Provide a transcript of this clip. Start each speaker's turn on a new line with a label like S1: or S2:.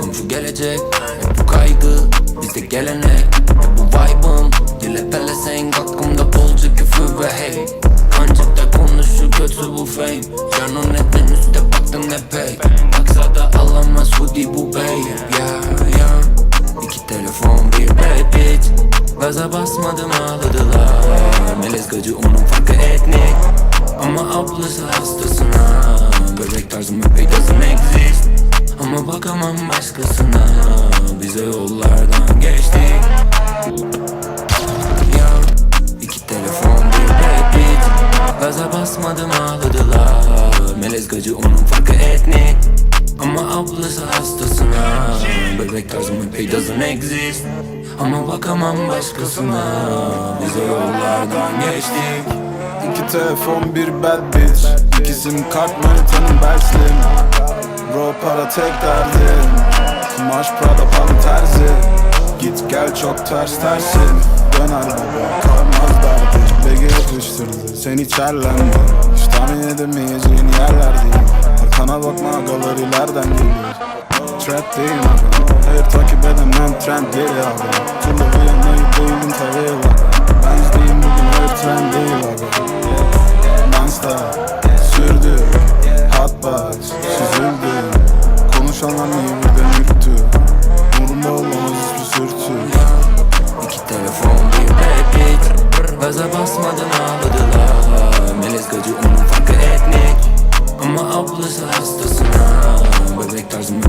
S1: Komşu gelecek Hep bu kaygı bizde gelenek Hep bu vibe'ım Dile pelesenk aklımda bolca küfür ve hey Ancak da konuşu kötü bu fame. Canın etten üstte baktım epey Baksa da alamaz hoodie bu bey Ya ya İki telefon bir bad bitch. Gaza basmadım ağladılar. Melez gacı onun farkı etnik. Ama ablası hastasına. Bebek tarzım Ama bakamam başkasına. Bize yollardan geçtik. Ya iki telefon bir bitch Gaza basmadım ağladılar. Melez gacı onun farkı etnik. Ama ablası hastasına. Bebek tarzım epey doesn't exist. Ama bakamam başkasına. Bize yollardan geçtik.
S2: İki telefon bir bad bitch. İki sim kart manitanın belsim Bro para tek derdim Kumaş Prada palı terzi. Git gel çok ters tersin. Döner baba kalmaz derdi. Bege yapıştırdı seni içerlendi Hiç tahmin edemeyeceğin yerler değil. Arkana bakma galerilerden geliyor Trap değil aga Hayır takip edemem trend değil aga Turla bir yanayı değilim tabii aga Benzdeyim bugün hayır trend değil aga Monster Sürdü Gaza basmadan ağladılar Melez gacı onu fark etmek Ama ablası hastasına. Bebek tarzım